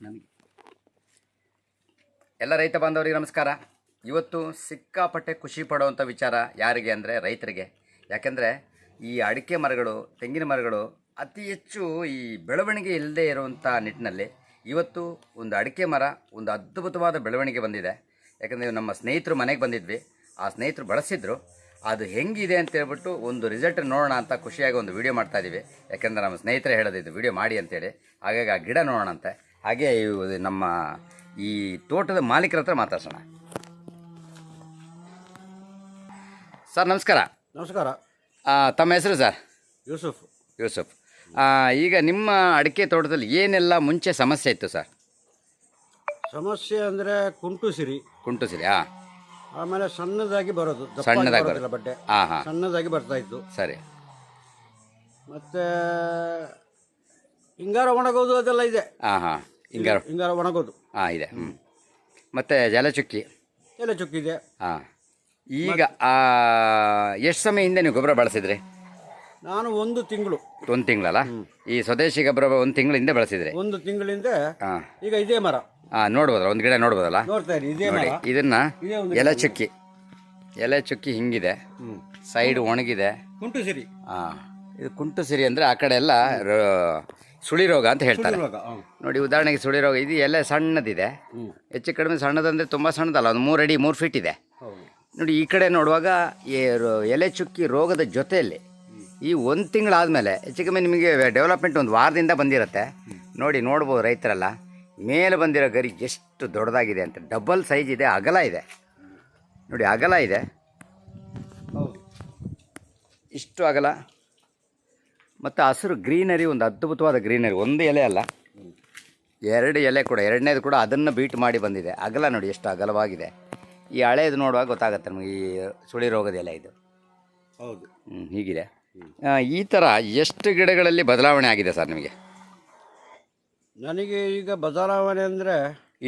ನನಗೆ ಎಲ್ಲ ರೈತ ಬಾಂಧವರಿಗೆ ನಮಸ್ಕಾರ. ಇವತ್ತು ಸಿಕ್ಕಾಪಟ್ಟೆ ಖುಷಿ ಪಡುವಂಥ ವಿಚಾರ ಯಾರಿಗೆ ಅಂದರೆ ರೈತರಿಗೆ. ಯಾಕೆಂದರೆ ಈ ಅಡಿಕೆ ಮರಗಳು, ತೆಂಗಿನ ಮರಗಳು ಅತಿ ಹೆಚ್ಚು ಈ ಬೆಳವಣಿಗೆ ಇಲ್ಲದೆ ಇರುವಂಥ ನಿಟ್ಟಿನಲ್ಲಿ ಇವತ್ತು ಒಂದು ಅಡಿಕೆ ಮರ ಒಂದು ಅದ್ಭುತವಾದ ಬೆಳವಣಿಗೆ ಬಂದಿದೆ. ಯಾಕಂದರೆ ನಮ್ಮ ಸ್ನೇಹಿತರು ಮನೆಗೆ ಬಂದಿದ್ವಿ. ಆ ಸ್ನೇಹಿತರು ಬಳಸಿದ್ರು. ಅದು ಹೆಂಗಿದೆ ಅಂತ ಹೇಳ್ಬಿಟ್ಟು ಒಂದು ರಿಸಲ್ಟ್ ನೋಡೋಣ ಅಂತ ಖುಷಿಯಾಗಿ ಒಂದು ವೀಡಿಯೋ ಮಾಡ್ತಾಯಿದ್ದೀವಿ ಯಾಕಂದರೆ ನಮ್ಮ ಸ್ನೇಹಿತರೆ ಹೇಳೋದಿದ್ದು ವಿಡಿಯೋ ಮಾಡಿ ಅಂತೇಳಿ. ಹಾಗಾಗಿ ಆ ಗಿಡ ನೋಡೋಣ ಅಂತೆ ಹಾಗೆ ನಮ್ಮ ಈ ತೋಟದ ಮಾಲೀಕರ ಹತ್ರ ಮಾತಾಡ್ಸೋಣ. ಸರ್ ನಮಸ್ಕಾರ. ನಮಸ್ಕಾರ. ತಮ್ಮ ಹೆಸರು ಸರ್? ಯೂಸುಫ್. ಯೂಸುಫ್. ಈಗ ನಿಮ್ಮ ಅಡಿಕೆ ತೋಟದಲ್ಲಿ ಏನೆಲ್ಲ ಮುಂಚೆ ಸಮಸ್ಯೆ ಇತ್ತು ಸರ್? ಸಮಸ್ಯೆ ಅಂದರೆ ಕುಂಟು ಸಿರಿ. ಕುಂಟು ಸಿರಿ ಹಾಂ ಆಮೇಲೆ ಸಣ್ಣದಾಗಿ ಬರೋದು ಸಣ್ಣದಾಗಿ ಬರೋದಿಲ್ಲ ಬಟ್ಟೆ. ಹಾಂ ಹಾಂ. ಸಣ್ಣದಾಗಿ ಬರ್ತಾ ಇತ್ತು. ಸರಿ. ಮತ್ತೆ ಹಿಂಗಾರ ಒಣಗೋದು ಅದೆಲ್ಲ ಇದೆ. ಹಾಂ ಹಾಂ. ಹಿಂಗಾರು. ಹಿಂಗಾರ ಒಣಗೋದು. ಹಾಂ ಇದೆ. ಹ್ಞೂ ಮತ್ತು ಜಲಚುಕ್ಕಿ. ಎಲೆ ಚುಕ್ಕಿದೆ ಹಾಂ. ಈಗ ಎಷ್ಟು ಸಮಯ ಹಿಂದೆ ನೀವು ಗೊಬ್ಬರ ಬಳಸಿದ್ರಿ? ನಾನು ಒಂದು ತಿಂಗಳು. ಒಂದು ತಿಂಗಳಲ್ಲ? ಈ ಸ್ವದೇಶಿ ಗೊಬ್ಬರ ಒಂದು ತಿಂಗಳ ಹಿಂದೆ ಬಳಸಿದ್ರಿ? ಒಂದು ತಿಂಗಳಿಂದ ಹಾಂ. ಈಗ ಇದೇ ಮರ. ಹಾಂ ನೋಡ್ಬೋದಲ್ಲ ಒಂದು ಗಿಡ ನೋಡ್ಬೋದಲ್ಲ? ನೋಡ್ತಾ ಇರಿ ಇದೇ ಮರ. ನೋಡಿ ಇದನ್ನ ಇದೇ ಒಂದು ಎಲೆ ಚುಕ್ಕಿ ಎಲೆ ಚುಕ್ಕಿ ಹಿಂಗಿದೆ ಸೈಡ್ ಒಣಗಿದೆ. ಕುಂಟು ಸಿರಿ. ಹಾಂ ಇದು ಕುಂಟು ಸಿರಿ ಅಂದರೆ ಆ ಕಡೆ ಎಲ್ಲ ರ- ಸುಳಿ ರೋಗ ಅಂತ ಹೇಳ್ತಾರೆ. ಇವಾಗ ನೋಡಿ ಉದಾಹರಣೆಗೆ ಸುಳಿ ರೋಗ ಇದು ಎಲೆ ಸಣ್ಣದಿದೆ. ಹೆಚ್ಚು ಕಡಿಮೆ ಸಣ್ಣದಂದರೆ ತುಂಬ ಸಣ್ಣದಲ್ಲ ಒಂದು ಮೂರು ಅಡಿ ಮೂರು ಫೀಟ್ ಇದೆ. ನೋಡಿ ಈ ಕಡೆ ನೋಡುವಾಗ ಈ ರೋ- ಎಲೆ ಚುಕ್ಕಿ ರೋಗದ ಜೊತೆಯಲ್ಲಿ ಈ ಒಂದು ತಿಂಗಳಾದಮೇಲೆ ಹೆಚ್ಚು ಕಮ್ಮಿ ನಿಮಗೆ ಡೆವಲಪ್ಮೆಂಟ್ ಒಂದು ವಾರದಿಂದ ಬಂದಿರುತ್ತೆ. ನೋಡಿ ನೋಡ್ಬೋದು ರೈತರೆಲ್ಲ ಮೇಲೆ ಬಂದಿರೋ ಗರಿ ಎಷ್ಟು ದೊಡ್ಡದಾಗಿದೆ ಅಂತ. ಡಬಲ್ ಸೈಜ್ ಇದೆ ಅಗಲ ಇದೆ. ನೋಡಿ ಅಗಲ ಇದೆ. ಹೌದು. ಇಷ್ಟು ಅಗಲ. ಮತ್ತು ಹಸಿರು ಗ್ರೀನರಿ ಒಂದು ಅದ್ಭುತವಾದ ಗ್ರೀನರಿ ಒಂದು ಎಲೆ ಅಲ್ಲ. ಎರಡು ಎಲೆ ಕೂಡ ಎರಡನೇದು ಕೂಡ ಅದನ್ನು ಬೀಟ್ ಮಾಡಿ ಬಂದಿದೆ. ಅಗಲ ನೋಡಿ ಎಷ್ಟು ಅಗಲವಾಗಿದೆ. ಈ ಹಳೆಯದು ನೋಡುವಾಗ ಗೊತ್ತಾಗುತ್ತೆ ನಮಗೆ ಈ ಸುಳಿ ರೋಗದ ಎಲೆ ಇದು. ಹೌದು. ಹ್ಞೂ ಹೀಗಿದೆ. ಈ ಥರ ಎಷ್ಟು ಗಿಡಗಳಲ್ಲಿ ಬದಲಾವಣೆ ಆಗಿದೆ ಸರ್ ನಿಮಗೆ? ನನಗೆ ಈಗ ಬದಲಾವಣೆ ಅಂದರೆ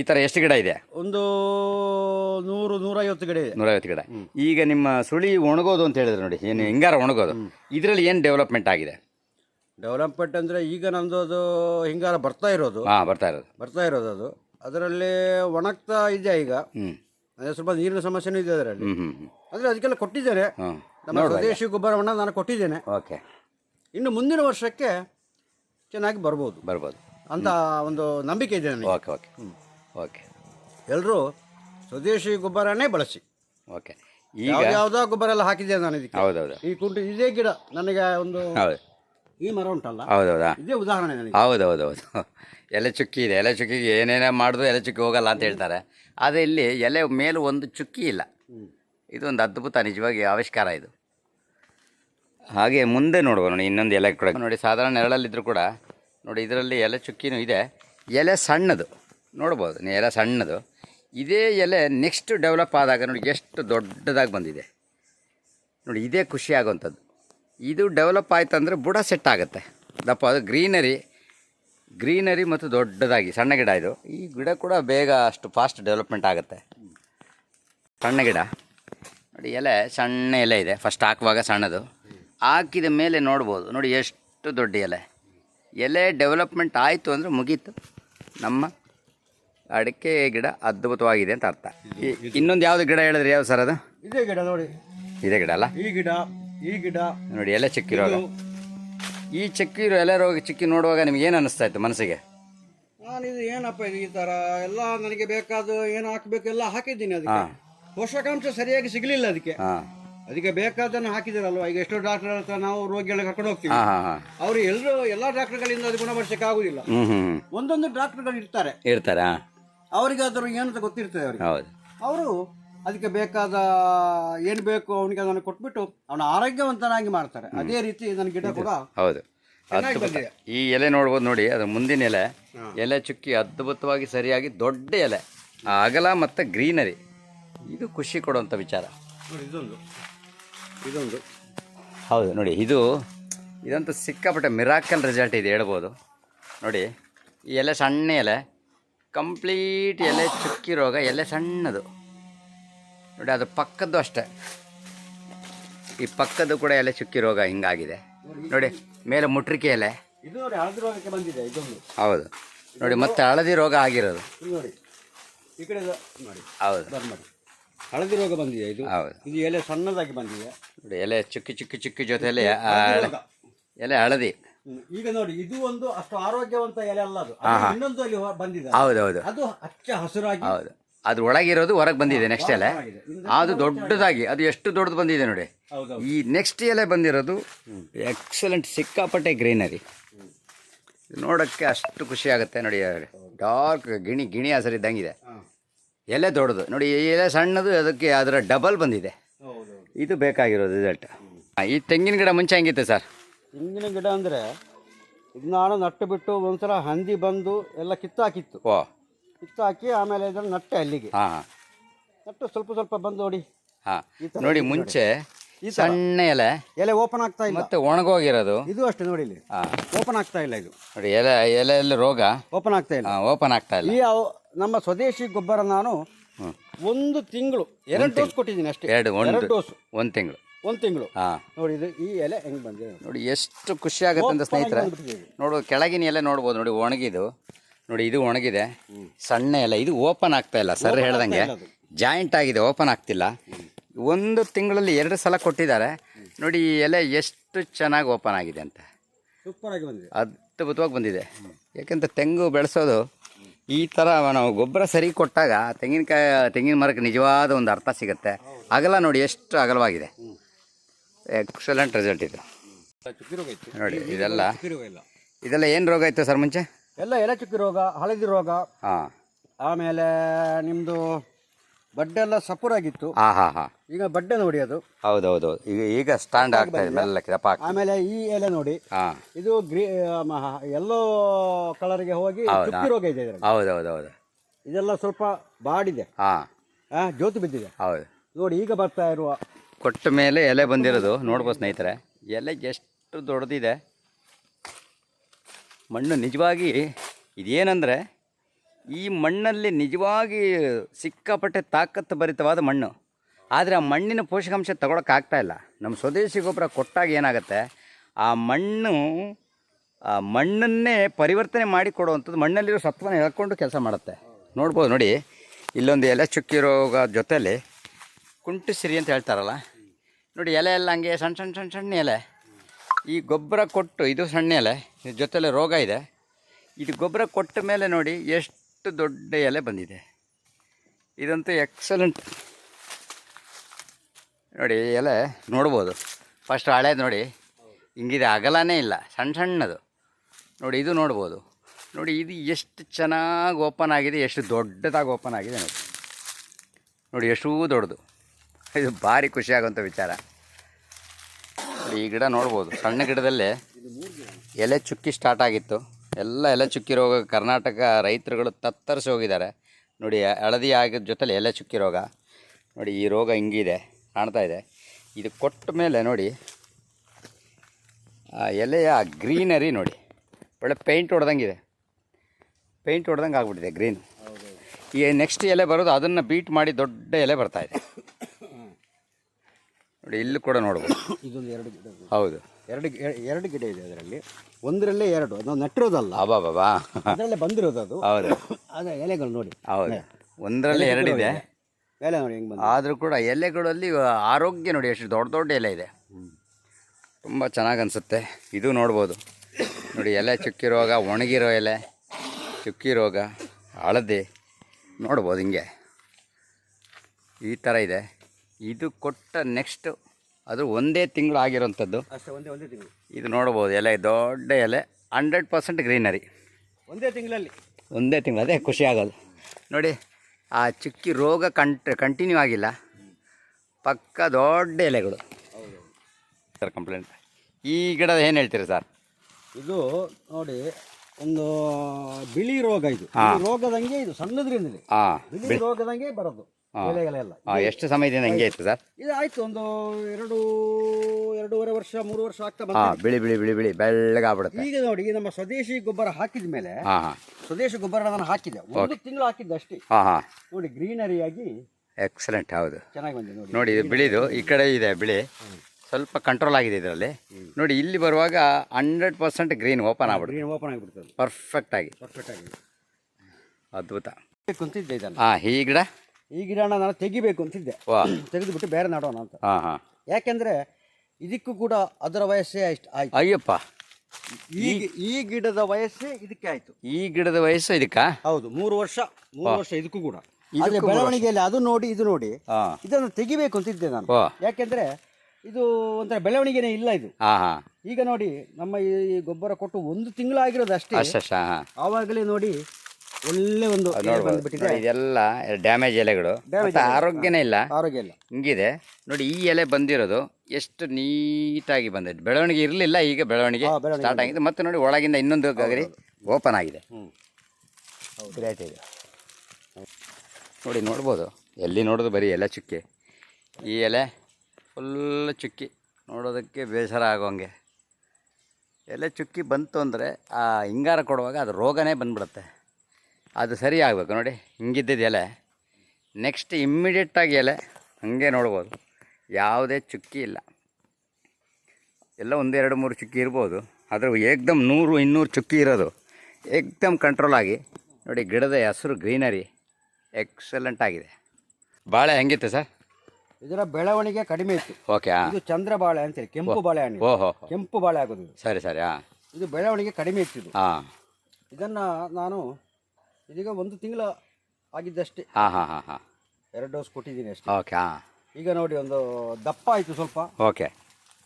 ಈ ಥರ ಎಷ್ಟು ಗಿಡ ಇದೆ? ಒಂದು ನೂರು ನೂರೈವತ್ತು ಗಿಡ ಇದೆ. ನೂರೈವತ್ತು ಗಿಡ. ಈಗ ನಿಮ್ಮ ಸುಳಿ ಒಣಗೋದು ಅಂತ ಹೇಳಿದ್ರೆ ನೋಡಿ ಏನು ಹಿಂಗಾರ ಒಣಗೋದು. ಇದರಲ್ಲಿ ಏನು ಡೆವಲಪ್ಮೆಂಟ್ ಆಗಿದೆ? ಡೆವಲಪ್ಮೆಂಟ್ ಅಂದರೆ ಈಗ ನಮ್ಮದು ಅದು ಹಿಂಗಾರ ಬರ್ತಾ ಇರೋದು. ಹಾಂ ಬರ್ತಾ ಇರೋದು. ಬರ್ತಾ ಇರೋದು ಅದು. ಅದರಲ್ಲಿ ಒಣಗ್ತಾ ಇದೆ ಈಗ. ಹ್ಞೂ ಅದೇ ಸ್ವಲ್ಪ ನೀರಿನ ಸಮಸ್ಯೆನೂ ಇದೆ ಅದರಲ್ಲಿ. ಅಂದರೆ ಅದಕ್ಕೆಲ್ಲ ಕೊಟ್ಟಿದ್ದೇನೆ ಹ್ಞೂ ನಮ್ಮ ಸ್ವದೇಶಿ ಗೊಬ್ಬರವನ್ನು ನಾನು ಕೊಟ್ಟಿದ್ದೇನೆ. ಓಕೆ. ಇನ್ನು ಮುಂದಿನ ವರ್ಷಕ್ಕೆ ಚೆನ್ನಾಗಿ ಬರ್ಬೋದು. ಬರ್ಬೋದು. ಅಂತ ಒಂದು ನಂಬಿಕೆ ಇದೆ ನನಗೆ. Okay okay. ಓಕೆ. ಎಲ್ಲರೂ ಸ್ವದೇಶಿ ಗೊಬ್ಬರನೇ ಬಳಸಿ. ಓಕೆ. ಈಗ ಯಾವ್ದು ಯಾವ್ದೋ ಗೊಬ್ಬರ ಎಲ್ಲ ಹಾಕಿದ್ದೆ ನಾನು ಇದಕ್ಕೆ. ಹೌದೌದು. ಈ ಕುಂಟು ಇದೇ ಗಿಡ ನನಗೆ ಒಂದು ಹೌದು. ಈ ಮರ ಉಂಟಲ್ಲ? ಹೌದೌದಾ? ಇದೇ ಉದಾಹರಣೆ ನನಗೆ. ಹೌದು ಎಲೆ ಚುಕ್ಕಿ ಇದೆ. ಎಲೆ ಚುಕ್ಕಿಗೆ ಏನೇನೇ ಮಾಡಿದ್ರು ಎಲೆ ಚುಕ್ಕಿ ಹೋಗಲ್ಲ ಅಂತ ಹೇಳ್ತಾರೆ. ಆದರೆ ಇಲ್ಲಿ ಎಲೆ ಮೇಲೆ ಒಂದು ಚುಕ್ಕಿ ಇಲ್ಲ. ಇದೊಂದು ಅದ್ಭುತ ನಿಜವಾಗಿ ಆವಿಷ್ಕಾರ ಇದು. ಹಾಗೆ ಮುಂದೆ ನೋಡುವ ನೋಡಿ ಇನ್ನೊಂದು ಎಲೆ ಕೂಡ. ನೋಡಿ ಸಾಧಾರಣ ನೆರಳಲ್ಲಿದ್ದರೂ ಕೂಡ ನೋಡಿ ಇದರಲ್ಲಿ ಎಲೆ ಚುಕ್ಕಿನೂ ಇದೆ. ಎಲೆ ಸಣ್ಣದು. ನೋಡ್ಬೋದು ಎಲೆ ಸಣ್ಣದು. ಇದೇ ಎಲೆ ನೆಕ್ಸ್ಟ್ ಡೆವಲಪ್ ಆದಾಗ ನೋಡಿ ಎಷ್ಟು ದೊಡ್ಡದಾಗಿ ಬಂದಿದೆ. ನೋಡಿ ಇದೇ ಖುಷಿ ಆಗುವಂಥದ್ದು. ಇದು ಡೆವಲಪ್ ಆಯ್ತು ಅಂದರೆ ಬುಡ ಸೆಟ್ ಆಗುತ್ತೆ. ದಪ್ಪ ಅದು ಗ್ರೀನರಿ ಗ್ರೀನರಿ ಮತ್ತು ದೊಡ್ಡದಾಗಿ ಸಣ್ಣ ಗಿಡ ಇದು. ಈ ಗಿಡ ಕೂಡ ಬೇಗ ಅಷ್ಟು ಫಾಸ್ಟ್ ಡೆವಲಪ್ಮೆಂಟ್ ಆಗುತ್ತೆ. ಸಣ್ಣ ಗಿಡ. ನೋಡಿ ಎಲೆ ಸಣ್ಣ ಎಲೆ ಇದೆ. ಫಸ್ಟ್ ಹಾಕುವಾಗ ಸಣ್ಣದು. ಹಾಕಿದ ಮೇಲೆ ನೋಡ್ಬೋದು. ನೋಡಿ ಎಷ್ಟು ದೊಡ್ಡ ಎಲೆ. ಎಲೆ ಡೆವಲಪ್ಮೆಂಟ್ ಆಯಿತು ಅಂದರೆ ಮುಗೀತು. ನಮ್ಮ ಅಡಿಕೆ ಗಿಡ ಅದ್ಭುತವಾಗಿದೆ ಅಂತ ಅರ್ಥ. ಇನ್ನೊಂದು ಯಾವುದು ಗಿಡ ಹೇಳಿದ್ರೆ ಯಾವ ಸರ್ ಅದು? ಇದೇ ಗಿಡ ನೋಡಿ. ಇದೇ ಗಿಡ ಅಲ್ಲ? ಈ ಗಿಡ ಈ ಗಿಡ ನೋಡಿ ಎಲೆ ಚಿಕ್ಕಿರೋಗ ಈ ಚಿಕ್ಕಿರೋ ಎಲೆ ರೋಗ ಚಿಕ್ಕಿ ನೋಡುವಾಗ ನಿಮ್ಗೆ ಏನು ಅನಿಸ್ತಾ ಇತ್ತು ಮನಸ್ಸಿಗೆ? ನಾನು ಇದು ಏನಪ್ಪ ಇದು ಈ ತರ ಎಲ್ಲ ನನಗೆ ಬೇಕಾದ ಏನು ಹಾಕಬೇಕು ಎಲ್ಲ ಹಾಕಿದ್ದೀನಿ ಅದಕ್ಕೆ. ಪೋಷಕಾಂಶ ಸರಿಯಾಗಿ ಸಿಗಲಿಲ್ಲ ಅದಕ್ಕೆ. ಹಾಂ. ಅದಕ್ಕೆ ಬೇಕಾದನ್ನು ಹಾಕಿದಿರಲ್ವಾ? ಈಗ ಎಷ್ಟೋ ಡಾಕ್ಟರ್ ಹತ್ರ ನಾವು ರೋಗಿಗಳಿಗೆ ಕರ್ಕೊಂಡು ಹೋಗ್ತೀವಿ. ಅವ್ರು ಹಾಂ ಹಾಂ. ಅವರು ಎಲ್ಲರೂ ಎಲ್ಲ ಡಾಕ್ಟರ್ಗಳಿಂದ ಅದು ಗುಣಪಡಿಸಕ್ಕೆ ಆಗುದಿಲ್ಲ. ಹ್ಞೂ ಹ್ಞೂ ಹ್ಞೂ ಒಂದೊಂದು ಡಾಕ್ಟರ್ಗಳು ಇರ್ತಾರೆ. ಇರ್ತಾರೆ? ಅವರಿಗೆ ಅದ್ರ ಏನಂತ ಗೊತ್ತಿರ್ತದೆ ಅವರಿಗೆ. ಹೌದು. ಅವರು ಅದಕ್ಕೆ ಬೇಕಾದ ಏನು ಬೇಕು ಅವನಿಗೆ ಅದನ್ನು ಕೊಟ್ಬಿಟ್ಟು ಅವನ ಆರೋಗ್ಯವಂತನಾಗಿ ಮಾಡ್ತಾರೆ. ಅದೇ ರೀತಿ ನನ್ನ ಗಿಡ ಕೂಡ ಹೌದು. ಚೆನ್ನಾಗಿ ಅದ್ಭುತ. ಬಂದಿದೆ. ಈ ಎಲೆ ನೋಡ್ಬೋದು ನೋಡಿ ಅದು ಮುಂದಿನ ಎಲೆ. ಎಲೆ ಚುಕ್ಕಿ ಅದ್ಭುತವಾಗಿ ಸರಿಯಾಗಿ ದೊಡ್ಡ ಎಲೆ. ಆ ಅಗಲ ಮತ್ತು ಗ್ರೀನರಿ. ಇದು ಖುಷಿ ಕೊಡುವಂಥ ವಿಚಾರ. ನೋಡಿ ಇದೊಂದು. ಇದೊಂದು. ಹೌದು ನೋಡಿ ಇದು ಇದಂತೂ ಸಿಕ್ಕಾಪಟ್ಟೆ ಮಿರಾಕಲ್ ರಿಸಲ್ಟ್ ಇದೆ ಹೇಳ್ಬೋದು. ನೋಡಿ ಈ ಎಲೆ ಸಣ್ಣ ಎಲೆ. ಕಂಪ್ಲೀಟ್ ಎಲೆ ಚುಕ್ಕಿ ರೋಗ ಎಲೆ ಸಣ್ಣದು. ನೋಡಿ ಅದು ಪಕ್ಕದ್ದು ಅಷ್ಟೇ. ಈ ಪಕ್ಕದ್ದು ಕೂಡ ಎಲೆ ಚುಕ್ಕಿ ರೋಗ ಹಿಂಗಾಗಿದೆ. ನೋಡಿ ಮೇಲೆ ಮುಟ್ರಿಕೆ ಎಲೆ. ಹೌದು. ನೋಡಿ ಮತ್ತೆ ಹಳದಿ ರೋಗ ಆಗಿರೋದು. ನೋಡಿ ಈ ಕಡೆ ನೋಡಿ ಹೌದು. ಹಳದಿ ರೋಗ ಬಂದಿದೆ ಇದು. ಹೌದು. ಇದು ಎಲೆ ಸಣ್ಣದಾಗಿ ಬಂದಿದೆ. ನೋಡಿ ಎಲೆ ಚುಕ್ಕಿ ಚುಕ್ಕಿ ಚುಕ್ಕಿ ಜೊತೆಯಲ್ಲಿ ಎಲೆ- ಹಳದಿ. ಈಗ ನೋಡಿ ಇದು ಒಂದು ಅಷ್ಟು ಆರೋಗ್ಯವಂತ ಎಲೆ ಅಲ್ಲ ಅದು. ಅದು ಇನ್ನೊಂದು ಅಲ್ಲಿ ಬಂದಿದೆ ಹೌದು ಹೌದು. ಅದು ಹಚ್ಚ ಹಸಿರಾಗಿ ಹೌದು. ಅದ್ರ ಒಳಗಿರೋದು ಹೊರಗೆ ಬಂದಿದೆ ನೆಕ್ಸ್ಟ್ ಎಲೆ. ಅದು ದೊಡ್ಡದಾಗಿ ಅದು ಎಷ್ಟು ದೊಡ್ಡದು ಬಂದಿದೆ ನೋಡಿ. ಈ ನೆಕ್ಸ್ಟ್ ಎಲೆ ಬಂದಿರೋದು ಎಕ್ಸಲೆಂಟ್ ಸಿಕ್ಕಾಪಟ್ಟೆ ಗ್ರೀನರಿ. ನೋಡೋಕ್ಕೆ ಅಷ್ಟು ಖುಷಿ ಆಗುತ್ತೆ ನೋಡಿ ಡಾರ್ಕ್ ಗಿಣಿ ಗಿಣಿ ಹಸರಿದ್ದಂಗಿದೆ. ಎಲೆ ದೊಡ್ಡದು. ನೋಡಿ ಎಲೆ ಸಣ್ಣದು ಅದಕ್ಕೆ ಅದರ ಡಬಲ್ ಬಂದಿದೆ. ಇದು ಬೇಕಾಗಿರೋದು ರಿಸಲ್ಟ್ ಈ ತೆಂಗಿನ ಗಿಡ ಮುಂಚೆ ಹೆಂಗಿತ್ತು ಸರ್ ತೆಂಗಿನ ಗಿಡ ಅಂದರೆ ಇದು ನಾನು ನಟ್ಟು ಬಿಟ್ಟು ಒಂಥರ ಹಂದಿ ಬಂದು ಎಲ್ಲ ಕಿತ್ತಾಕಿತ್ತು. ಓ. ಕಿತ್ತಾಕಿ ಆಮೇಲೆ ಇದನ್ನು ನಟ್ಟೆ ಅಲ್ಲಿಗೆ. ಹಾಂ. ಹಾಂ ನಟ್ಟು ಸ್ವಲ್ಪ ಸ್ವಲ್ಪ ಬಂದು ನೋಡಿ. ಹಾಂ. ಈ ಥರ ನೋಡಿ ಮುಂಚೆ ಸಣ್ಣ ಎಲೆ. ಎಲೆ ಓಪನ್ ಆಗ್ತಾ ಇಲ್ಲ. ಮತ್ತೆ ಒಣಗೋಗಿರೋದು. ಇದು ಅಷ್ಟೇ ನೋಡಿ ಇಲ್ಲಿ. ಹಾಂ. ಓಪನ್ ಆಗ್ತಾ ಇಲ್ಲ ಇದು. ನೋಡಿ ಎಲೆ ಎಲೆಯಲ್ಲಿ ರೋಗ. ಓಪನ್ ಆಗ್ತಾ ಇಲ್ಲ. ಓಪನ್ ಆಗ್ತಾ ಇಲ್ಲ. ಈ ಅವ್- ನಮ್ಮ ಸ್ವದೇಶಿ ಗೊಬ್ಬರ ನಾನು ಒಂದು ತಿಂಗಳು ಎರಡು ಡೋಸ್ ಕೊಟ್ಟಿದ್ದೀನಿ ಅಷ್ಟೇ. ಎರಡು ಎರಡು ಒಂದು ಡೋಸ್. ಒಂದು ತಿಂಗಳು. ಒಂದು ತಿಂಗಳು. ಹಾಂ. ನೋಡಿ ಇದು ಈ ಎಲೆ ಹೆಂಗೆ ಬಂದಿದೆ. ನೋಡಿ. ನೋಡಿ ಎಷ್ಟು ಖುಷಿ ಆಗುತ್ತೆ ಅಂತ ಸ್ನೇಹಿತರೆ. ಬಂದ್ಬಿಟ್ಟಿದೆ ಇದು. ನೋಡು ಕೆಳಗಿನ ಎಲೆ ನೋಡ್ಬೋದು ನೋಡಿ ಒಣಗಿದು ನೋಡಿ ಇದು ಒಣಗಿದೆ. ಸಣ್ಣ ಎಲ್ಲ ಇದು ಓಪನ್ ಆಗ್ತಾ ಇಲ್ಲ ಸರ್ ಹೇಳ್ದಂಗೆ. ಜಾಯಿಂಟ್ ಆಗಿದೆ ಓಪನ್ ಆಗ್ತಿಲ್ಲ. ಒಂದು ತಿಂಗಳಲ್ಲಿ ಎರಡು ಸಲ ಕೊಟ್ಟಿದ್ದಾರೆ. ನೋಡಿ ಈ ಎಲೆ ಎಷ್ಟು ಚೆನ್ನಾಗಿ ಓಪನ್ ಆಗಿದೆ ಅಂತ. ಬಂದಿದೆ. ಅದ್ಭುತವಾಗಿ ಬಂದಿದೆ. ಯಾಕೆಂತ ತೆಂಗು ಬೆಳೆಸೋದು ಈ ಥರ ನಾವು ಗೊಬ್ಬರ ಸರಿ ಕೊಟ್ಟಾಗ ತೆಂಗಿನಕಾಯಿ ತೆಂಗಿನ ಮರಕ್ಕೆ ನಿಜವಾದ ಒಂದು ಅರ್ಥ ಸಿಗುತ್ತೆ. ಅಗಲ ನೋಡಿ ಎಷ್ಟು ಅಗಲವಾಗಿದೆ. ಎಕ್ಸಲೆಂಟ್ ರಿಸಲ್ಟ್ ಇದು. ನೋಡಿ ಇದೆಲ್ಲ ಇದೆಲ್ಲ ಏನು ರೋಗ ಇತ್ತು ಸರ್ ಮುಂಚೆ? ಎಲ್ಲ ಎಲೆ ಚುಕ್ಕಿ ರೋಗ ಹಳದಿ ರೋಗ ಹಾಂ. ಆಮೇಲೆ ನಿಮ್ಮದು ಬಡ್ಡೆಲ್ಲ ಸಪುರಾಗಿತ್ತು ಹಾಂ ಹಾಂ ಹಾಂ. ಈಗ ಬಡ್ಡೆ ನೋಡಿ ಅದು. ಹೌದೌದು. ಹೌದು ಈಗ ಈಗ ಸ್ಟ್ಯಾಂಡ್ ಆಗ್ತಾ ಇದೆ ಮೆಲ್ಲಕ್ಕೆ ದಪ್ಪ ಆಗ್ತಾ ಆಮೇಲೆ ಈ ಎಲೆ ನೋಡಿ. ಹಾಂ. ಇದು ಗ್ರೀ ಎಲ್ಲೋ ಕಲರ್ಗೆ ಹೋಗಿ? ಚುಕ್ಕಿ ರೋಗ ಇದೆ ಇದರಲ್ಲಿ. ಹೌದು ಇದೆಲ್ಲ ಸ್ವಲ್ಪ ಬಾಡಿದೆ. ಹಾಂ. ಹಾಂ ಜ್ಯೋತಿ ಬಿದ್ದಿದೆ. ಹೌದು. ನೋಡಿ ಈಗ ಬರ್ತಾ ಇರುವ ಕೊಟ್ಟ ಮೇಲೆ ಎಲೆ ಬಂದಿರೋದು. ನೋಡ್ಬೋದು ಸ್ನೇಹಿತರೆ. ಎಲೆ ಎಷ್ಟು ದೊಡ್ಡದಿದೆ. ಮಣ್ಣು ನಿಜವಾಗಿ ಇದೇನೆಂದರೆ ಈ ಮಣ್ಣಲ್ಲಿ ನಿಜವಾಗಿ ಸಿಕ್ಕಾಪಟ್ಟೆ ತಾಕತ್ತು ಭರಿತವಾದ ಮಣ್ಣು. ಆದರೆ ಆ ಮಣ್ಣಿನ ಪೋಷಕಾಂಶ ಇಲ್ಲ. ನಮ್ಮ ಸ್ವದೇಶಿ ಗೊಬ್ಬರ ಕೊಟ್ಟಾಗ ಏನಾಗುತ್ತೆ? ಆ ಮಣ್ಣು, ಆ ಮಣ್ಣನ್ನೇ ಪರಿವರ್ತನೆ ಮಾಡಿ ಕೊಡುವಂಥದ್ದು ಮಣ್ಣಲ್ಲಿರೋ ಸತ್ವನ ಹೇಳ್ಕೊಂಡು ಕೆಲಸ ಮಾಡುತ್ತೆ. ನೋಡ್ಬೋದು, ನೋಡಿ. ಇಲ್ಲೊಂದು ಎಲೆ ಚುಕ್ಕಿ ರೋಗ ಜೊತೆಯಲ್ಲಿ ಕುಂಟು ಸಿರಿ ಅಂತ ಹೇಳ್ತಾರಲ್ಲ? ನೋಡಿ, ಎಲೆ ಎಲ್ಲ ಹಂಗೆ ಸಣ್ಣ ಸಣ್ಣ ಸಣ್ಣ ಸಣ್ಣ ಎಲೆ. ಈ ಗೊಬ್ಬರ ಕೊಟ್ಟು, ಇದು ಸಣ್ಣ ಎಲೆ ಇದ್ರ ಜೊತೆಲೆ ರೋಗ ಇದೆ. ಇದು ಗೊಬ್ಬರ ಕೊಟ್ಟ ಮೇಲೆ ನೋಡಿ ಎಷ್ಟು ದೊಡ್ಡ ಎಲೆ ಬಂದಿದೆ. ಇದಂತೂ ಎಕ್ಸಲೆಂಟ್. ನೋಡಿ ಎಲೆ ನೋಡ್ಬೋದು. ಫಸ್ಟ್ ಹಳೇದು ನೋಡಿ. ಹಿಂಗಿದೆ ಅಗಲನೇ ಇಲ್ಲ ಸಣ್ಣ ಸಣ್ಣದು. ನೋಡಿ, ಇದು ನೋಡ್ಬೋದು. ನೋಡಿ, ಇದು ಎಷ್ಟು ಚೆನ್ನಾಗಿ ಓಪನ್ ಆಗಿದೆ, ಎಷ್ಟು ದೊಡ್ಡದಾಗಿ ಓಪನ್ ಆಗಿದೆ ನೋಡಿ. ನೋಡಿ, ಎಷ್ಟೂ ದೊಡ್ಡದು. ಇದು ಭಾರಿ ಖುಷಿಯಾಗುವಂಥ ವಿಚಾರ. ಈ ಗಿಡ ನೋಡ್ಬೋದು. ಸಣ್ಣ ಗಿಡದಲ್ಲೇ ಎಲೆ ಚುಕ್ಕಿ ಸ್ಟಾರ್ಟ್ ಆಗಿತ್ತು. ಎಲ್ಲ ಎಲೆ ಚುಕ್ಕಿ ರೋಗ ಕರ್ನಾಟಕ ರೈತರುಗಳು ತತ್ತರಿಸಿ ಹೋಗಿದ್ದಾರೆ. ನೋಡಿ, ಹಳದಿ ಆಗಿದ ಜೊತೆಲಿ ಎಲೆ ಚುಕ್ಕಿ ರೋಗ. ನೋಡಿ, ಈ ರೋಗ ಹಿಂಗಿದೆ, ಕಾಣ್ತಾ ಇದೆ. ಇದು ಕೊಟ್ಟ ಮೇಲೆ ನೋಡಿ, ಆ ಎಲೆಯ ಗ್ರೀನರಿ ನೋಡಿ. ಒಳ್ಳೆ ಪೇಂಟ್ ಹೊಡೆದಂಗಿದೆ. ಪೇಂಟ್ ಹೊಡೆದಂಗೆ ಆಗ್ಬಿಟ್ಟಿದೆ ಗ್ರೀನ್ ಈಗ ನೆಕ್ಸ್ಟ್ ಎಲೆ ಬರೋದು ಅದನ್ನು ಬೀಟ್ ಮಾಡಿ ದೊಡ್ಡ ಎಲೆ ಬರ್ತಾಯಿದೆ ನೋಡಿ ಇಲ್ಲಿ ಕೂಡ ನೋಡ್ಬೋದು. ಇದೊಂದು ಎರಡು ಗಿಡ ಇದೆ. ಹೌದು. ಎರಡು ಗಿ- ಎರಡು ಗಿಡ ಇದೆ ಅದರಲ್ಲಿ. ಒಂದರಲ್ಲೇ ಎರಡು ನಾವು ನೆಟ್ಟಿರೋದಲ್ಲ. ಬಾಬಾ ಅದರಲ್ಲೇ ಬಂದಿರೋದು ಅದು. ಹೌದು. ಅದೇ ಎಲೆಗಳು ನೋಡಿ. ಹೌದು. ಒಂದರಲ್ಲೇ ಎರಡಿದೆ ಎಲೆ ನೋಡಿ ಹೆಂಗೆ ಬಂದ ಆದರೂ ಕೂಡ ಎಲೆಗಳಲ್ಲಿ ಆರೋಗ್ಯ ನೋಡಿ ಎಷ್ಟು ದೊಡ್ಡ ದೊಡ್ಡ ಎಲೆ ಇದೆ. ತುಂಬ ಚೆನ್ನಾಗಿ ಅನಿಸುತ್ತೆ. ಇದು ನೋಡ್ಬೋದು. ನೋಡಿ ಎಲೆ ಚುಕ್ಕಿ ರೋಗ ಒಣಗಿರೋ ಎಲೆ ಚುಕ್ಕಿ ರೋಗ ಹಳದಿ. ನೋಡ್ಬೋದು ಹಿಂಗೆ. ಈ ಥರ ಇದೆ. ಇದು ಕೊಟ್ಟ ನೆಕ್ಸ್ಟ್ ಅದು ಒಂದೇ ತಿಂಗಳು ಆಗಿರೋಂಥದ್ದು ಅಷ್ಟೇ ಒಂದೇ ಒಂದೇ ತಿಂಗಳು. ಇದು ನೋಡ್ಬೋದು ಎಲೆ ದೊಡ್ಡ ಎಲೆ ಹಂಡ್ರೆಡ್ ಪರ್ಸೆಂಟ್ ಗ್ರೀನರಿ ಒಂದೇ ತಿಂಗಳಲ್ಲಿ. ಒಂದೇ ತಿಂಗಳು ಅದೇ ಖುಷಿ ಆಗೋದು. ನೋಡಿ ಆ ಚಿಕ್ಕಿ ರೋಗ ಕಂಟ್ ಕಂಟಿನ್ಯೂ ಆಗಿಲ್ಲ. ಪಕ್ಕ ದೊಡ್ಡ ಎಲೆಗಳು. ಸರ್ ಕಂಪ್ಲೇಂಟ್ ಈ ಗಿಡದ ಏನು ಹೇಳ್ತೀರಿ ಸರ್ ಇದು ನೋಡಿ ಒಂದು ಬಿಳಿ ರೋಗ ಇದು. ರೋಗದಂಗೆ ಇದು ಸಣ್ಣದ್ರಿಂದ ಬಿಳಿ. ರೋಗದಂಗೆ ಬರೋದು. ಎಷ್ಟು ಸಮಯದಿಂದ ಹಂಗೆ ಇತ್ತು ಸರ್? ಇದು ಆಯ್ತು ಒಂದು ಎರಡು ಎರಡೂವರೆ ವರ್ಷ ಮೂರು ವರ್ಷ ಆಗ್ತಾ ಬಂತು. ಬಿಳಿ ಬಿಳಿ ಬಿಳಿ ಬಿಳಿ ಬೆಳ್ಳಗಾಗ್ಬಿಡುತ್ತೆ ಈಗ ನೋಡಿ ಈ ನಮ್ಮ ಸ್ವದೇಶಿ ಗೊಬ್ಬರ ಹಾಕಿದ ಮೇಲೆ ಹಾಂ ಹಾಂ. ಸ್ವದೇಶಿ ಗೊಬ್ಬರ ನಾನು ಹಾಕಿದೆ ಒಂದು ತಿಂಗಳು ಹಾಕಿದ್ದೆ ಅಷ್ಟೇ. ನೋಡಿ ಗ್ರೀನರಿ ಆಗಿ ಎಕ್ಸಲೆಂಟ್ ಹೌದು. ಚೆನ್ನಾಗಿ ಬಂದಿದೆ ನೋಡಿ. ನೋಡಿ ಇದು ಬಿಳಿದು ಈ ಕಡೆ ಇದೆ ಬಿಳಿ. ಸ್ವಲ್ಪ ಕಂಟ್ರೋಲ್ ಆಗಿದೆ ಇದರಲ್ಲಿ. ನೋಡಿ ಇಲ್ಲಿ ಬರುವಾಗ ಹಂಡ್ರೆಡ್ ಪರ್ಸೆಂಟ್ ಗ್ರೀನ್ ಓಪನ್ ಆಗ್ಬಿಡುತ್ತೆ. ಗ್ರೀನ್ ಓಪನ್ ಆಗಿಬಿಡ್ತದೆ. ಪರ್ಫೆಕ್ಟ್ ಆಗಿ. ಪರ್ಫೆಕ್ಟ್ ಆಗಿ. ಅದ್ಭುತ. ಕುಂತಿದ್ದೆ ಇದನ್ನು ಹಾಂ ಈ ಗಿಡ? ಈ ಗಿಡನ ನಾನು ತೆಗಿಬೇಕು ಅಂತಿದ್ದೆ. ತೆಗೆದುಬಿಟ್ಟು ಬೇರೆ ನಾಡೋಣ ಅಂತ. ಹಾಂ ಹಾಂ. ಯಾಕೆಂದ್ರೆ ಇದಕ್ಕೂ ಕೂಡ ಅದರ ವಯಸ್ಸೇ ಅಷ್ಟು ಆಯ್ತು. ಅಯ್ಯಪ್ಪ. ಈ ಈ ಗಿಡದ ವಯಸ್ಸೇ ಇದಕ್ಕೆ ಆಯ್ತು. ಈ ಗಿಡದ ವಯಸ್ಸು ಇದಕ್ಕ? ಹೌದು ಮೂರು ವರ್ಷ ಮೂರು ವರ್ಷ ಇದಕ್ಕೂ ಕೂಡ. ಆದ್ರೆ ಬೆಳವಣಿಗೆಯಲ್ಲಿ ಅದು ನೋಡಿ ಇದು ನೋಡಿ ಇದನ್ನು ತೆಗಿಬೇಕು ಅಂತಿದ್ದೆ ನಾನು. ಯಾಕೆಂದ್ರೆ ಇದು ಒಂಥರ ಬೆಳವಣಿಗೆನೇ ಇಲ್ಲ ಇದು. ಈಗ ನೋಡಿ ನಮ್ಮ ಈ ಗೊಬ್ಬರ ಕೊಟ್ಟು ಒಂದು ತಿಂಗಳಾಗಿರೋದು ಅಷ್ಟೇ ಅಷ್ಟಷ್ಟ ಹಾಂ. ಆವಾಗಲೇ ನೋಡಿ ಒಳ್ಳೆ ಒಂದು ನೋಡ್ಬೋದು. ಬಂದ್ಬಿಟ್ಟಿದೆ. ನೋಡಿ ಇದೆಲ್ಲ ಡ್ಯಾಮೇಜ್ ಎಲೆಗಳು. ಮತ್ತೆ ಆರೋಗ್ಯನೇ ಇಲ್ಲ. ಆರೋಗ್ಯ ಇಲ್ಲ. ಹಿಂಗಿದೆ. ನೋಡಿ ಈ ಎಲೆ ಬಂದಿರೋದು ಎಷ್ಟು ನೀಟಾಗಿ ಬಂದಿದೆ. ಬೆಳವಣಿಗೆ ಇರಲಿಲ್ಲ ಈಗ ಬೆಳವಣಿಗೆ ಹಾ, ಬೆಳವಣಿಗೆ ಸ್ಟಾರ್ಟ್ ಆಗಿದೆ. ಮತ್ತೆ ನೋಡಿ ಒಳಗಿಂದ ಇನ್ನೊಂದು ಗಗರಿ ಓಪನ್ ಆಗಿದೆ. ಗ್ರೇಟ್ ಇದೆ ನೋಡಿ ನೋಡ್ಬೋದು. ಎಲ್ಲಿ ನೋಡೋದು ಬರೀ ಎಲೆ ಚುಕ್ಕಿ. ಈ ಎಲೆ ಫುಲ್ ಚುಕ್ಕಿ. ನೋಡೋದಕ್ಕೆ ಬೇಸರ ಆಗೋಂಗೆ. ಎಲೆ ಚುಕ್ಕಿ ಬಂತು ಅಂದರೆ ಆ ಹಿಂಗಾರ ಕೊಡುವಾಗ ಅದು ರೋಗನೇ ಬಂದ್ಬಿಡುತ್ತೆ. ಅದು ಸರಿ ಆಗಬೇಕು ನೋಡಿ ಹಿಂಗಿದ್ದಿದ್ದು ಎಲೆ. ನೆಕ್ಸ್ಟ್ ಇಮ್ಮಿಡಿಯೇಟಾಗಿ ಎಲೆ ಹಾಗೆ ನೋಡ್ಬೋದು. ಯಾವುದೇ ಚುಕ್ಕಿ ಇಲ್ಲ. ಎಲ್ಲ ಒಂದು ಎರಡು ಮೂರು ಚುಕ್ಕಿ ಇರ್ಬೋದು. ಆದರೆ ಏಕ್ದಮ್ ನೂರು ಇನ್ನೂರು ಚುಕ್ಕಿ ಇರೋದು. ಏಕ್ದಮ್ ಕಂಟ್ರೋಲ್ ಆಗಿ ನೋಡಿ ಗಿಡದ ಹೆಸರು ಗ್ರೀನರಿ ಎಕ್ಸಲೆಂಟ್ ಆಗಿದೆ. ಬಾಳೆ ಹೆಂಗಿತ್ತು ಸರ್? ಇದರ ಬೆಳವಣಿಗೆ ಕಡಿಮೆ ಇತ್ತು. ಓಕೆ ಇದು ಚಂದ್ರ ಬಾಳೆ ಅಂತೇಳಿ ಕೆಂಪು ಬಾಳೆ ಹಣ್ಣು ಓಹೋ ಕೆಂಪು ಬಾಳೆ ಆಗೋದು ಸರಿ ಸರಿ ಹಾಂ ಇದು ಬೆಳವಣಿಗೆ ಕಡಿಮೆ ಇತ್ತು ಹಾಂ ಇದನ್ನು ನಾನು ಇದೀಗ ಒಂದು ತಿಂಗಳ ಆಗಿದ್ದಷ್ಟೇ. ಹಾಂ ಹಾಂ ಹಾಂ ಹಾಂ. ಎರಡು ಡೋಸ್ ಕೊಟ್ಟಿದ್ದೀನಿ ಅಷ್ಟೇ. ಓಕೆ ಹಾಂ. ಈಗ ನೋಡಿ ಒಂದು ದಪ್ಪ ಆಯಿತು ಸ್ವಲ್ಪ. ಓಕೆ.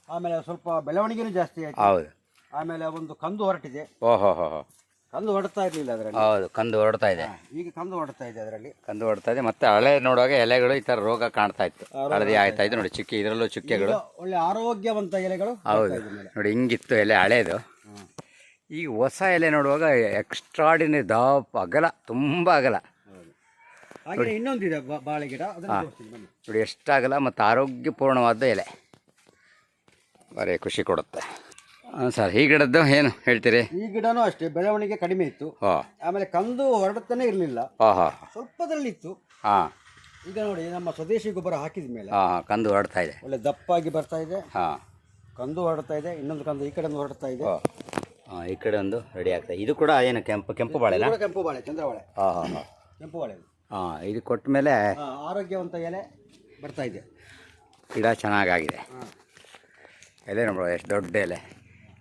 ಆಮೇಲೆ ಸ್ವಲ್ಪ ಬೆಳವಣಿಗೆನೂ ಜಾಸ್ತಿ ಆಯಿತು. ಹೌದು. ಆಮೇಲೆ ಒಂದು ಕಂದು ಹೊರಟಿದೆ. ಓಹೋ ಹೋ ಹೋ ಕಂದು ಹೊಡ್ತಾ ಇರಲಿಲ್ಲ ಅದರಲ್ಲಿ. ಹೌದು ಕಂದು ಹೊರಡ್ತಾ ಇದೆ. ಈಗ ಕಂದು ಹೊಡ್ತಾ ಇದೆ ಅದರಲ್ಲಿ. ಕಂದು ಹೊಡ್ತಾ ಇದೆ. ಮತ್ತೆ ಹಳೆ ನೋಡುವಾಗ ಎಲೆಗಳು ಈ ಥರ ರೋಗ ಕಾಣ್ತಾ ಇತ್ತು. ಹಳದಿ ಆಯ್ತಾ ಇದೆ. ನೋಡಿ ಚುಕ್ಕೆ ಇದರಲ್ಲೂ ಚುಕ್ಕೆಗಳು. ಒಳ್ಳೆ ಆರೋಗ್ಯವಂತ ಎಲೆಗಳು ಹೌದು. ನೋಡಿ ಹಿಂಗಿತ್ತು ಎಲೆ ಹಳೇದು. ಈಗ ಹೊಸ ಎಲೆ ನೋಡುವಾಗ ಎಕ್ಸ್ಟ್ರಾಡಿನರಿ ದಪ್ಪ ಅಗಲ ತುಂಬ ಅಗಲ. ಹಾಗೆ ಇನ್ನೊಂದಿದೆ ಬಾಳೆ ಗಿಡ ಬನ್ನಿ. ನೋಡಿ ಎಷ್ಟಾಗಲ್ಲ ಮತ್ತು ಆರೋಗ್ಯಪೂರ್ಣವಾದ ಎಲೆ. ಬರೀ ಖುಷಿ ಕೊಡುತ್ತೆ. ಹಾಂ ಸರ್ ಈ ಗಿಡದ್ದು ಏನು ಹೇಳ್ತೀರಿ? ಈ ಗಿಡನೂ ಅಷ್ಟೇ ಬೆಳವಣಿಗೆ ಕಡಿಮೆ ಇತ್ತು. ಆಮೇಲೆ ಕಂದು ಹೊರಡುತ್ತಾನೆ ಇರಲಿಲ್ಲ. ಸ್ವಲ್ಪದಲ್ಲಿ ಇತ್ತು ಹಾಂ. ಈಗ ನೋಡಿ ನಮ್ಮ ಸ್ವದೇಶಿ ಗೊಬ್ಬರ ಹಾಕಿದ ಮೇಲೆ ಹಾಂ ಹಾಂ ಕಂದು ಹೊರಡ್ತಾ ಇದೆ. ಒಳ್ಳೆ ದಪ್ಪಾಗಿ ಬರ್ತಾ ಇದೆ. ಹಾಂ. ಕಂದು ಹೊರಡ್ತಾ ಇದೆ ಇನ್ನೊಂದು ಕಂದು ಈ ಕಡೆ ಹೊರಡ್ತಾ ಇದೆ. ಹಾಂ ಈ ಕಡೆ ಒಂದು ರೆಡಿ ಆಗ್ತದೆ ಇದು. ಕೂಡ ಏನು ಕೆಂಪು ಕೆಂಪು ಬಾಳೆನಾ? ಇದು ಕೂಡ ಕೆಂಪು ಬಾಳೆ ಚಂದ್ರಬಾಳೆ ಹಾಂ ಹಾಂ ಹಾಂ ಕೆಂಪು ಬಾಳೆ ಇದು. ಹಾಂ ಇದು ಕೊಟ್ಟ ಮೇಲೆ ಆ, ಆರೋಗ್ಯವಂತ ಎಲೆ ಬರ್ತಾ ಇದೆ. ಗಿಡ ಚೆನ್ನಾಗಾಗಿದೆ. ಹಾಂ ಎಲೆ ನೋಡುವ ಎಷ್ಟು ದೊಡ್ಡ ಎಲೆ.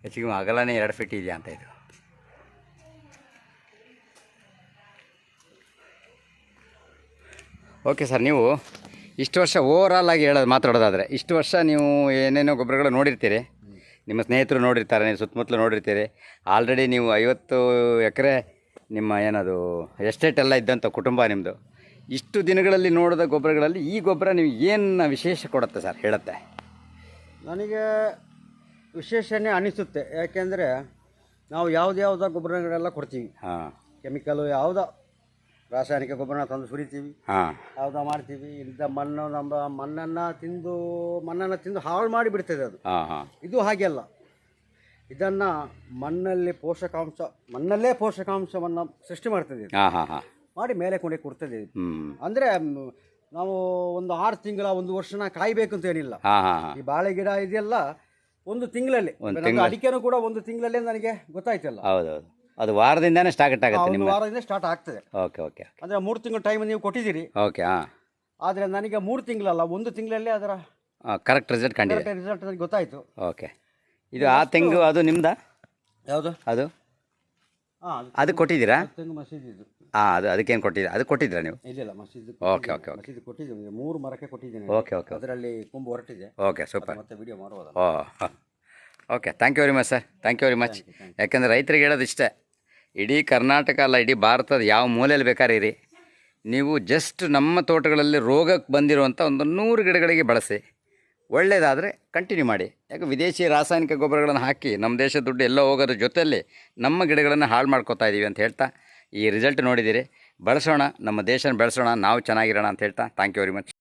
ಹೆಚ್ಚಿಗೆ ಅಗಲನೇ ಎರಡು ಫೀಟ್ ಇದೆಯಾ ಅಂತ ಇದು. ಓಕೆ ಸರ್ ನೀವು ಇಷ್ಟು ವರ್ಷ ಓವರಾಲ್ ಆಗಿ ಹೇಳೋದು ಮಾತಾಡೋದಾದರೆ ಇಷ್ಟು ವರ್ಷ ನೀವು ಏನೇನೋ ಗೊಬ್ಬರಗಳು ನೋಡಿರ್ತೀರಿ. ನಿಮ್ಮ ಸ್ನೇಹಿತರು ನೋಡಿರ್ತಾರೆ ನೀವು ಸುತ್ತಮುತ್ತಲು ನೋಡಿರ್ತೀರಿ. ಆಲ್ರೆಡಿ ನೀವು ಐವತ್ತು ಎಕರೆ ನಿಮ್ಮ ಏನದು ಎಸ್ಟೇಟ್ ಎಲ್ಲ ಇದ್ದಂಥ ಕುಟುಂಬ ನಿಮ್ಮದು ಇಷ್ಟು ದಿನಗಳಲ್ಲಿ ನೋಡಿದ ಗೊಬ್ಬರಗಳಲ್ಲಿ ಈ ಗೊಬ್ಬರ ನೀವು ಏನು ವಿಶೇಷ ಕೊಡುತ್ತೆ ಸರ್? ಹೇಳುತ್ತೆ. ನನಗೆ ವಿಶೇಷನೇ ಅನಿಸುತ್ತೆ. ಯಾಕೆಂದರೆ ನಾವು ಯಾವ್ದು ಯಾವುದೋ ಗೊಬ್ಬರಗಳೆಲ್ಲ ಕೊಡ್ತೀವಿ. ಹಾಂ. ಕೆಮಿಕಲು ಯಾವುದೋ ರಾಸಾಯನಿಕ ಗೊಬ್ಬರನ ತಂದು ಸುರಿತೀವಿ. ಹಾಂ. ಯಾವುದೋ ಮಾಡ್ತೀವಿ. ಇಂಥ ಮಣ್ಣು ನಮ್ಮ ಮಣ್ಣನ್ನು ತಿಂದು ಮಣ್ಣನ್ನು ತಿಂದು ಹಾಳು ಮಾಡಿ ಬಿಡ್ತದೆ ಅದು. ಹಾಂ ಹಾಂ. ಇದು ಹಾಗೆ ಅಲ್ಲ. ಇದನ್ನು ಮಣ್ಣಲ್ಲಿ ಪೋಷಕಾಂಶ ಮಣ್ಣಲ್ಲೇ ಪೋಷಕಾಂಶವನ್ನು ಸೃಷ್ಟಿ ಮಾಡ್ತದೆ ಇದು. ಹಾಂ ಹಾಂ ಹಾಂ. ಮಾಡಿ ಮೇಲೆ ಕೊಂಡೆ ಕೊಡ್ತದೆ ಇದು. ಹ್ಞೂ ಅಂದರೆ ನಾವು ಒಂದು ಆರು ತಿಂಗಳ ಒಂದು ವರ್ಷನ ಕಾಯಬೇಕು ಅಂತ ಏನಿಲ್ಲ. ಹಾಂ ಹಾಂ ಹಾಂ. ಈ ಬಾಳೆ ಗಿಡ ಇದೆಯಲ್ಲ ಒಂದು ತಿಂಗಳಲ್ಲಿ. ಒಂದು ಅಡಿಕೆನೂ ಕೂಡ ಒಂದು ತಿಂಗಳಲ್ಲೇ ನನಗೆ ಗೊತ್ತಾಯ್ತಲ್ಲ. ಹೌದೌದು. ಅದು ವಾರದಿಂದನೇ ಸ್ಟಾರ್ಟ್ ಆಗುತ್ತೆ ಒಂದು ನಿಮ್ಮ ವಾರದಿಂದ ಸ್ಟಾರ್ಟ್ ಆಗ್ತದೆ. ಓಕೆ ಓಕೆ ಅಂದರೆ ಮೂರು ತಿಂಗಳು ಟೈಮ್ ನೀವು ಕೊಟ್ಟಿದ್ದೀರಿ. ಓಕೆ ಹಾಂ. ಆದರೆ ನನಗೆ ಮೂರು ತಿಂಗಳಲ್ಲ ಒಂದು ತಿಂಗಳಲ್ಲೇ ಅದರ ಕರೆಕ್ಟ್ ರಿಸಲ್ಟ್ ಕಂಡಿದೆ. ರಿಸಲ್ಟ್ ನನಗೆ ಗೊತ್ತಾಯಿತು. ಓಕೆ ಇದು ಆ ತೆಂಗು ಅದು ನಿಮ್ದ? ಯಾವುದು? ಅದು? ಹಾಂ ಅದು ಕೊಟ್ಟಿದ್ದೀರಾ? ತೆಂಗು ಮಸೀದಿ ಇದು ಹಾಂ ಅದು ಅದಕ್ಕೇನು ಕೊಟ್ಟಿದ್ದೀರಾ? ಅದು ಕೊಟ್ಟಿದ್ದೀರಾ ನೀವು? ಇಲ್ಲ ಮಸೀದಿ ಓಕೆ ಓಕೆ ಓಕೆ ಮಸೀದಿ ಕೊಟ್ಟಿದ್ದೀನಿ. ಮೂರು ಮರಕ್ಕೆ ಕೊಟ್ಟಿದ್ದೀನಿ ಓಕೆ ಓಕೆ ಅದರಲ್ಲಿ ಕೊಂಬು ಹೊರಟಿದೆ. ಓಕೆ ಸೂಪರ್ ಮತ್ತೆ ವಿಡಿಯೋ ಮಾಡುವುದಲ್ಲ ಓ okay thank you very much sir thank you very much ಯಾಕಂದರೆ ರೈತರಿಗೆ ಹೇಳೋದು ಇಷ್ಟೇ. ಇಡೀ ಕರ್ನಾಟಕ ಅಲ್ಲ, ಇಡೀ ಭಾರತದ ಯಾವ ಮೂಲೆಯಲ್ಲಿ ಬೇಕಾರಿರಿ. ನೀವು ಜಸ್ಟ್ ನಮ್ಮ ತೋಟಗಳಲ್ಲಿ ರೋಗಕ್ಕೆ ಬಂದಿರುವಂಥ ಒಂದು ನೂರು ಗಿಡಗಳಿಗೆ ಬಳಸಿ ಒಳ್ಳೆಯದಾದರೆ ಕಂಟಿನ್ಯೂ ಮಾಡಿ. ಯಾಕೆ ವಿದೇಶಿ ರಾಸಾಯನಿಕ ಗೊಬ್ಬರಗಳನ್ನು ಹಾಕಿ ನಮ್ಮ ದೇಶದ ದುಡ್ಡು ಎಲ್ಲೋ ಹೋಗೋದ್ರ ಜೊತೆಯಲ್ಲಿ ನಮ್ಮ ಗಿಡಗಳನ್ನು ಹಾಳು ಮಾಡ್ಕೋತಾ ಇದ್ದೀವಿ ಅಂತ ಹೇಳ್ತಾ ಈ ರಿಸಲ್ಟ್ ನೋಡಿದ್ದೀರಿ ಬಳಸೋಣ, ನಮ್ಮ ದೇಶನ ಬೆಳೆಸೋಣ, ನಾವು ಚೆನ್ನಾಗಿರೋಣ ಅಂತ ಹೇಳ್ತಾ. Thank you very much